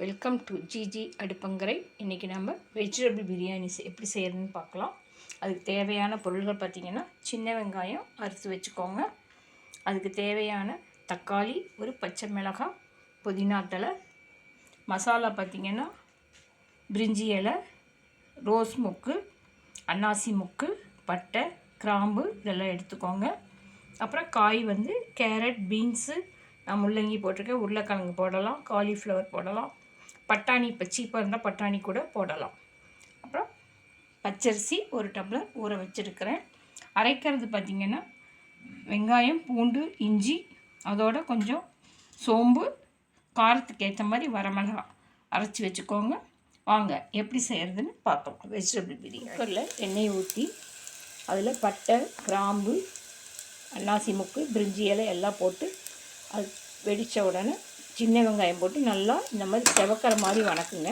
Welcome to GG அடுப்பங்கரை. இன்றைக்கி நம்ம vegetable biryani எப்படி செய்கிறதுன்னு பார்க்கலாம். அதுக்கு தேவையான பொருள்கள் பார்த்திங்கன்னா சின்ன வெங்காயம் அறுத்து வச்சுக்கோங்க. அதுக்கு தேவையான தக்காளி ஒரு பச்சை மிளகாய் புதினா தலை மசாலா பார்த்திங்கன்னா பிரிஞ்சி இலை ரோஸ் மொக்கு அன்னாசி மொக்கு பட்டை கிராம்பு இதெல்லாம் எடுத்துக்கோங்க. அப்புறம் காய் வந்து கேரட் பீன்ஸு நான் முள்ளங்கி போட்டிருக்கேன் உருளைக்கிழங்கு போடலாம் காலிஃப்ளவர் போடலாம். பட்டாணி இப்போ சீப்பாக இருந்தால் பட்டாணி கூட போடலாம். அப்புறம் பச்சரிசி ஒரு டம்ளர் ஊற வச்சுருக்கிறேன். அரைக்கிறது பார்த்திங்கன்னா வெங்காயம் பூண்டு இஞ்சி அதோட கொஞ்சம் சோம்பு காரத்துக்கு ஏற்ற மாதிரி வரமிளகா அரைச்சி வச்சுக்கோங்க. வாங்க எப்படி செய்கிறதுன்னு பார்க்கலாம் வெஜிடபிள் பிரியாணி. குக்கரில் எண்ணெய் ஊற்றி அதில் பட்டை கிராம்பு அன்னாசி முக்கு பிரிஞ்சி இலை எல்லாம் போட்டு அது வெடித்த உடனே சின்ன வெங்காயம் போட்டு நல்லா இந்த மாதிரி செவக்கிற மாதிரி வணக்குங்க.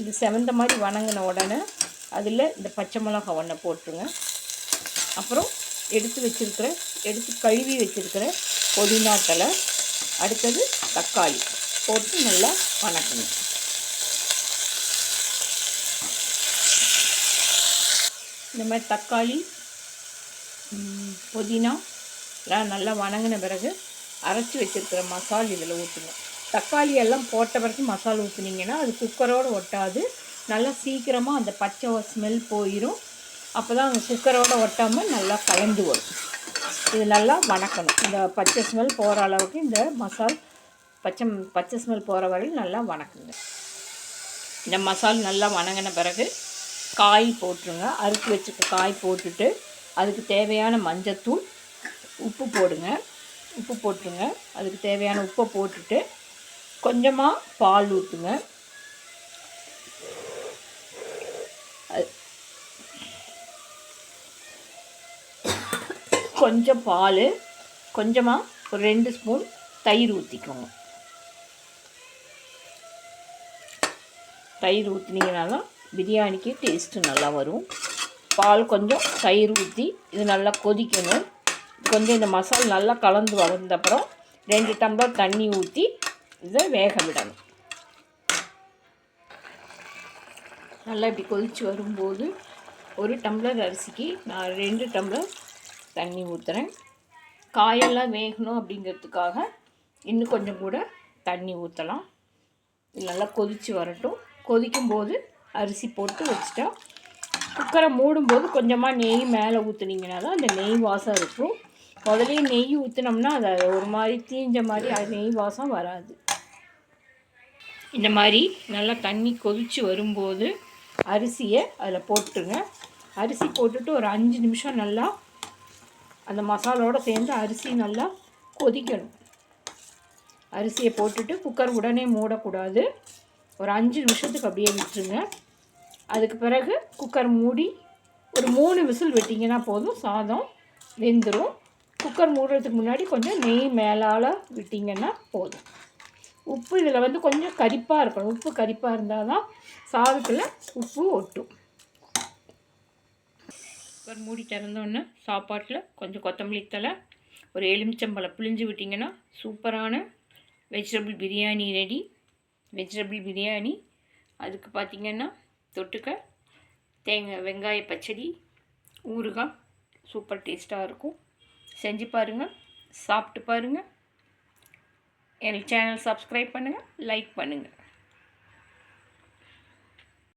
இது செவந்த மாதிரி வணங்கின உடனே அதில் இந்த பச்சை மிளகா ஒன்றை போட்டுருங்க. அப்புறம் எடுத்து வச்சிருக்கிற எடுத்து கழுவி வச்சுருக்கிற புதினா தழை அடுத்தது தக்காளி போட்டு நல்லா வணக்குங்க. இந்த மாதிரி தக்காளி புதினா எல்லாம் நல்லா வணங்கின பிறகு அரைச்சி வச்சுருக்கிற மசால் இதில் ஊற்றுங்க தக்காளி எல்லாம் போட்ட பிறகு மசாலா ஊற்றுனீங்கன்னா அது குக்கரோடு ஒட்டாது. நல்லா சீக்கிரமாக அந்த பச்சை ஸ்மெல் போயிடும் அப்போ தான் அந்த குக்கரோடு ஒட்டாமல் நல்லா கலந்து வரும். இது நல்லா வணக்கணும். இந்த பச்சை ஸ்மெல் போகிற அளவுக்கு இந்த மசால் பச்சை பச்சை ஸ்மெல் போகிற வரையும் நல்லா வணக்குங்க. இந்த மசால் நல்லா வணங்கின பிறகு காய் போட்டுருங்க. அறுத்து வச்சுக்க காய் போட்டுட்டு அதுக்கு தேவையான மஞ்சத்தூள் உப்பு போடுங்க. உப்பு போட்டுருங்க. அதுக்கு தேவையான உப்பை போட்டுட்டு கொஞ்சமாக பால் ஊற்றுங்க அது- கொஞ்சம் பால் கொஞ்சமாக ஒரு ரெண்டு ஸ்பூன் தயிர் ஊற்றிக்கோங்க தயிர் ஊற்றினீங்கனால பிரியாணிக்கு டேஸ்ட்டு நல்லா வரும். பால் கொஞ்சம் தயிர் ஊற்றி இது நல்லா கொதிக்கணும். கொஞ்சம் இந்த மசால் நல்லா கலந்து வளர்ந்தப்புறம் ரெண்டு டம்ளர் தண்ணி ஊற்றி இதை வேக விடணும். நல்லா இப்படி கொதித்து வரும்போது ஒரு டம்ளர் அரிசிக்கு நான் ரெண்டு டம்ளர் தண்ணி ஊற்றுறேன் காயெல்லாம் வேகணும் அப்படிங்கிறதுக்காக இன்னும் கொஞ்சம் கூட தண்ணி ஊற்றலாம் நல்லா கொதித்து வரட்டும். கொதிக்கும்போது அரிசி போட்டு வச்சுட்டா குக்கரை மூடும்போது கொஞ்சமாக நெய் மேலே ஊற்றுனீங்கன்னா தான் அந்த நெய் வாசம் இருக்கும். முதல்லயே நெய் ஊற்றினோம்னா அது ஒரு மாதிரி தீஞ்ச மாதிரி அது நெய் வாசம் வராது. இந்த மாதிரி நல்லா தண்ணி கொதித்து வரும்போது அரிசியை அதில் போட்டுருங்க. அரிசி போட்டுட்டு ஒரு அஞ்சு நிமிஷம் நல்லா அந்த மசாலோடு சேர்ந்து அரிசி நல்லா கொதிக்கணும். அரிசியை போட்டுட்டு குக்கர் உடனே மூடக்கூடாது. ஒரு அஞ்சு நிமிஷத்துக்கு அப்படியே விட்டுருங்க. அதுக்கு பிறகு குக்கர் மூடி ஒரு மூணு விசில் விட்டிங்கன்னா போதும் சாதம் வெந்துடும் குக்கர் மூடுறதுக்கு முன்னாடி கொஞ்சம் நெய் மேலால் விட்டிங்கன்னா போதும். உப்பு இதில் வந்து கொஞ்சம் கரிப்பாக இருக்கணும். உப்பு கரிப்பாக இருந்தால் தான் சாதத்தில் உப்பு ஒட்டும். ஒரு மூடி திறந்தோன்னே சாப்பாட்டில் கொஞ்சம் கொத்தமல்லி தழை ஒரு எலுமிச்சம்பழம் பிழிஞ்சு விட்டிங்கன்னா சூப்பரான vegetable biryani ready vegetable biryani. அதுக்கு பார்த்திங்கன்னா தொட்டுக்க தேங்காய் வெங்காய பச்சடி ஊறுகாய். சூப்பர் டேஸ்ட்டாக இருக்கும். செஞ்சு பாருங்கள் சாப்பிட்டு பாருங்கள் என் சேனல் சப்ஸ்கிரைப் பண்ணுங்கள் லைக் பண்ணுங்கள்